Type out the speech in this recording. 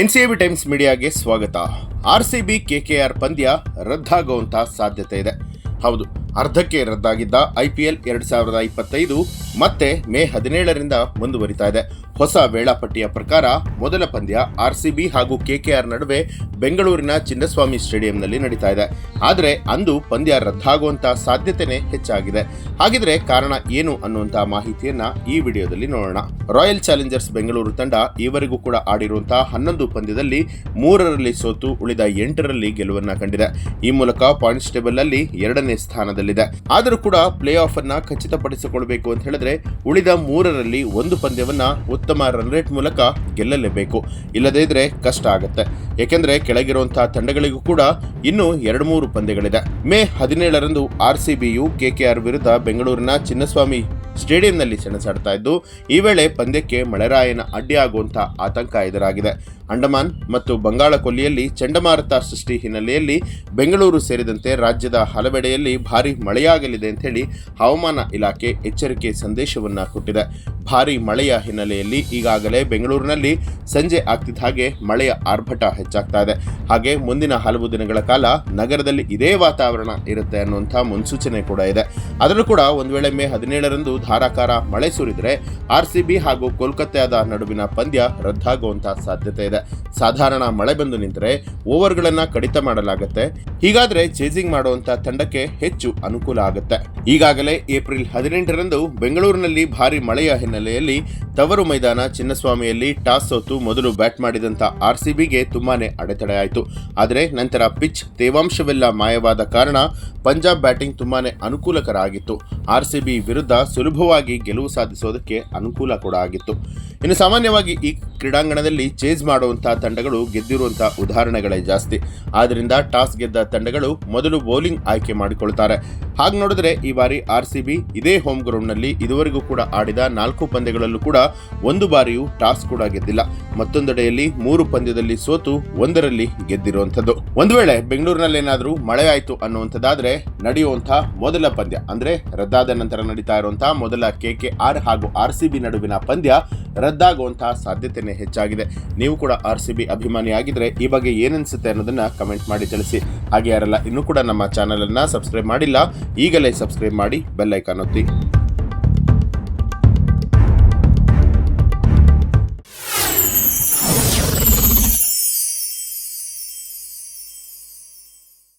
ಎನ್ಸಿಎಬಿ times ಮೀಡಿಯಾಗೆ ಸ್ವಾಗತ. R C B KKR ಪಂದ್ಯ ರದ್ದಾಗುವಂತಹ ಸಾಧ್ಯತೆ ಇದೆ. ಹೌದು ಅರ್ಧಕ್ಕೆ ರದ್ದಾಗಿದ್ದ ಐಪಿಎಲ್ ಎರಡ್ ಸಾವಿರದ ಇಪ್ಪತ್ತೈದು ಮತ್ತೆ ಮೇ ಹದಿನೇಳರಿಂದ ಮುಂದುವರಿತಾ ಇದೆ. ಹೊಸ ವೇಳಾಪಟ್ಟಿಯ ಪ್ರಕಾರ ಮೊದಲ ಪಂದ್ಯ ಆರ್ಸಿಬಿ ಹಾಗೂ ಕೆಕೆಆರ್ ನಡುವೆ ಬೆಂಗಳೂರಿನ ಚಿನ್ನಸ್ವಾಮಿ ಸ್ಟೇಡಿಯಂನಲ್ಲಿ ನಡೀತಾ ಇದೆ. ಆದರೆ ಅಂದು ಪಂದ್ಯ ರದ್ದಾಗುವಂತ ಸಾಧ್ಯತೆನೇ ಹೆಚ್ಚಾಗಿದೆ. ಹಾಗಿದ್ರೆ ಕಾರಣ ಏನು ಅನ್ನುವಂತಹ ಮಾಹಿತಿಯನ್ನ ಈ ವಿಡಿಯೋದಲ್ಲಿ ನೋಡೋಣ. ರಾಯಲ್ ಚಾಲೆಂಜರ್ಸ್ ಬೆಂಗಳೂರು ತಂಡ ಈವರೆಗೂ ಕೂಡ ಆಡಿರುವಂತಹ ಹನ್ನೊಂದು ಪಂದ್ಯದಲ್ಲಿ ಮೂರರಲ್ಲಿ ಸೋತು ಉಳಿದ ಎಂಟರಲ್ಲಿ ಗೆಲುವನ್ನ ಕಂಡಿದೆ. ಈ ಮೂಲಕ ಪಾಯಿಂಟ್ಸ್ ಟೇಬಲ್ ಅಲ್ಲಿ ಎರಡನೇ ಸ್ಥಾನದಲ್ಲಿದೆ ಆದರೂ ಕೂಡ ಪ್ಲೇ ಆಫ್ ಅನ್ನ ಖಚಿತಪಡಿಸಿಕೊಳ್ಬೇಕು ಅಂತ ಹೇಳಿದ್ರೆ ಉಳಿದ ಮೂರರಲ್ಲಿ ಒಂದು ಪಂದ್ಯವನ್ನ ಉತ್ತಮ ರನ್ ರೇಟ್ ಮೂಲಕ ಗೆಲ್ಲಲೇಬೇಕು. ಇಲ್ಲದೇ ಇದ್ರೆ ಕಷ್ಟ ಆಗುತ್ತೆ. ಏಕೆಂದ್ರೆ ಕೆಳಗಿರುವಂತಹ ತಂಡಗಳಿಗೂ ಕೂಡ ಇನ್ನು ಎರಡು ಮೂರು ಪಂದ್ಯಗಳಿದೆ. ಮೇ ಹದಿನೇಳರಂದು ಆರ್ ಸಿ ಬಿಯು ಕೆಕೆಆರ್ ವಿರುದ್ಧ ಬೆಂಗಳೂರಿನ ಚಿನ್ನಸ್ವಾಮಿ ಸ್ಟೇಡಿಯಂನಲ್ಲಿ ಸೆಣಸಾಡ್ತಾ ಇದ್ದು, ಈ ವೇಳೆ ಪಂದ್ಯಕ್ಕೆ ಮಳೆರಾಯನ ಅಡ್ಡಿಯಾಗುವಂತಹ ಆತಂಕ ಎದುರಾಗಿದೆ. ಅಂಡಮಾನ್ ಮತ್ತು ಬಂಗಾಳ ಕೊಲ್ಲಿಯಲ್ಲಿ ಚಂಡಮಾರುತ ಸೃಷ್ಟಿ ಹಿನ್ನೆಲೆಯಲ್ಲಿ ಬೆಂಗಳೂರು ಸೇರಿದಂತೆ ರಾಜ್ಯದ ಹಲವೆಡೆಯಲ್ಲಿ ಭಾರೀ ಮಳೆಯಾಗಲಿದೆ ಅಂತ ಹೇಳಿ ಹವಾಮಾನ ಇಲಾಖೆ ಎಚ್ಚರಿಕೆ ಸಂದೇಶವನ್ನ ಕೊಟ್ಟಿದೆ. ಭಾರಿ ಮಳೆಯ ಹಿನ್ನೆಲೆಯಲ್ಲಿ ಈಗಾಗಲೇ ಬೆಂಗಳೂರಿನಲ್ಲಿ ಸಂಜೆ ಆಗ್ತಿದ್ದ ಹಾಗೆ ಮಳೆಯ ಆರ್ಭಟ ಹೆಚ್ಚಾಗ್ತಾ ಇದೆ. ಹಾಗೆ ಮುಂದಿನ ಹಲವು ದಿನಗಳ ಕಾಲ ನಗರದಲ್ಲಿ ಇದೇ ವಾತಾವರಣ ಇರುತ್ತೆ ಅನ್ನುವಂಥ ಮುನ್ಸೂಚನೆ ಕೂಡ ಇದೆ. ಅದರಲ್ಲೂ ಕೂಡ ಒಂದು ವೇಳೆ ಮೇ ಹದಿನೇಳರಂದು ಧಾರಾಕಾರ ಮಳೆ ಸುರಿದರೆ ಆರ್ ಸಿ ಬಿ ಹಾಗೂ ಕೋಲ್ಕತ್ತಾದ ನಡುವಿನ ಪಂದ್ಯ ರದ್ದಾಗುವಂತಹ ಸಾಧ್ಯತೆ ಇದೆ. ಸಾಧಾರಣ ಮಳೆ ಬಂದು ನಿಂತರೆ ಓವರ್ಗಳನ್ನು ಕಡಿತ ಮಾಡಲಾಗುತ್ತೆ. ಹೀಗಾದ್ರೆ ಚೇಸಿಂಗ್ ಮಾಡುವಂತ ತಂಡಕ್ಕೆ ಹೆಚ್ಚು ಅನುಕೂಲ ಆಗುತ್ತೆ. ಈಗಾಗಲೇ ಏಪ್ರಿಲ್ ಹದಿನೆಂಟರಂದು ಬೆಂಗಳೂರಿನಲ್ಲಿ ಭಾರಿ ಮಳೆಯ ಹಿನ್ನೆಲೆಯಲ್ಲಿ ತವರು ಮೈದಾನ ಚಿನ್ನಸ್ವಾಮಿಯಲ್ಲಿ ಟಾಸ್ ಸೋತು ಮೊದಲು ಬ್ಯಾಟ್ ಮಾಡಿದಂತ ಆರ್ ಸಿ ಬಿಗೆ ತುಂಬಾನೇ ಅಡೆತಡೆ ಆಯಿತು. ಆದರೆ ನಂತರ ಪಿಚ್ ತೇವಾಂಶವೆಲ್ಲ ಮಾಯವಾದ ಕಾರಣ ಪಂಜಾಬ್ ಬ್ಯಾಟಿಂಗ್ ತುಂಬಾನೇ ಅನುಕೂಲಕರ ಆಗಿತ್ತು ಆರ್ ಸಿ ಬಿ ವಿರುದ್ಧ ಸುಲಭವಾಗಿ ಗೆಲುವು ಸಾಧಿಸೋದಕ್ಕೆ ಅನುಕೂಲ ಕೂಡ ಆಗಿತ್ತು. ಇನ್ನು ಸಾಮಾನ್ಯವಾಗಿ ಈ ಕ್ರೀಡಾಂಗಣದಲ್ಲಿ ಚೇಸ್ ಮಾಡುವಂತಹ ತಂಡಗಳು ಗೆದ್ದಿರುವಂತಹ ಉದಾಹರಣೆಗಳೇ ಜಾಸ್ತಿ. ಆದ್ದರಿಂದ ಟಾಸ್ ಗೆದ್ದ ತಂಡಗಳು ಮೊದಲು ಬೌಲಿಂಗ್ ಆಯ್ಕೆ ಮಾಡಿಕೊಳ್ತಾರೆ ಹಾಗೆ ನೋಡಿದ್ರೆ ಈ ಬಾರಿ ಆರ್ ಸಿ ಬಿ ಇದೇ ಹೋಮ್ ಗ್ರೌಂಡ್ನಲ್ಲಿ ಇದುವರೆಗೂ ಕೂಡ ಆಡಿದ ನಾಲ್ಕು ಪಂದ್ಯಗಳಲ್ಲೂ ಕೂಡ ಒಂದು ಬಾರಿಯೂ ಟಾಸ್ ಕೂಡ ಗೆದ್ದಿಲ್ಲ. ಮತ್ತೊಂದೆಡೆಯಲ್ಲಿ ಮೂರು ಪಂದ್ಯದಲ್ಲಿ ಸೋತು ಒಂದರಲ್ಲಿ ಗೆದ್ದಿರುವಂಥದ್ದು. ಒಂದು ವೇಳೆ ಬೆಂಗಳೂರಿನಲ್ಲಿ ಏನಾದರೂ ಮಳೆ ಆಯಿತು ಅನ್ನುವಂಥದ್ದಾದ್ರೆ ನಡೆಯುವಂತಹ ಮೊದಲ ಪಂದ್ಯ, ಅಂದ್ರೆ ರದ್ದಾದ ನಂತರ ನಡೀತಾ ಇರುವಂತಹ ಮೊದಲ ಕೆ ಕೆ ಆರ್ ಹಾಗೂ ಆರ್ ಸಿ ಬಿ ನಡುವಿನ ಪಂದ್ಯ ರದ್ದಾಗುವಂತಹ ಸಾಧ್ಯತೆನೇ ಹೆಚ್ಚಾಗಿದೆ. ನೀವು ಕೂಡ ಆರ್ ಸಿ ಬಿ ಅಭಿಮಾನಿ ಆಗಿದ್ರೆ ಈ ಬಗ್ಗೆ ಏನನ್ಸುತ್ತೆ ಅನ್ನೋದನ್ನ ಕಮೆಂಟ್ ಮಾಡಿ ತಿಳಿಸಿ. ಯಾರೆಲ್ಲ ಇನ್ನೂ ಕೂಡ ನಮ್ಮ ಚಾನಲನ್ನು ಸಬ್ಸ್ಕ್ರೈಬ್ ಮಾಡಿಲ್ಲ ಈಗಲೇ ಸಬ್ಸ್ಕ್ರೈಬ್ ಮಾಡಿ ಬೆಲ್ಲೈಕಾನ್ ಒತ್ತಿ.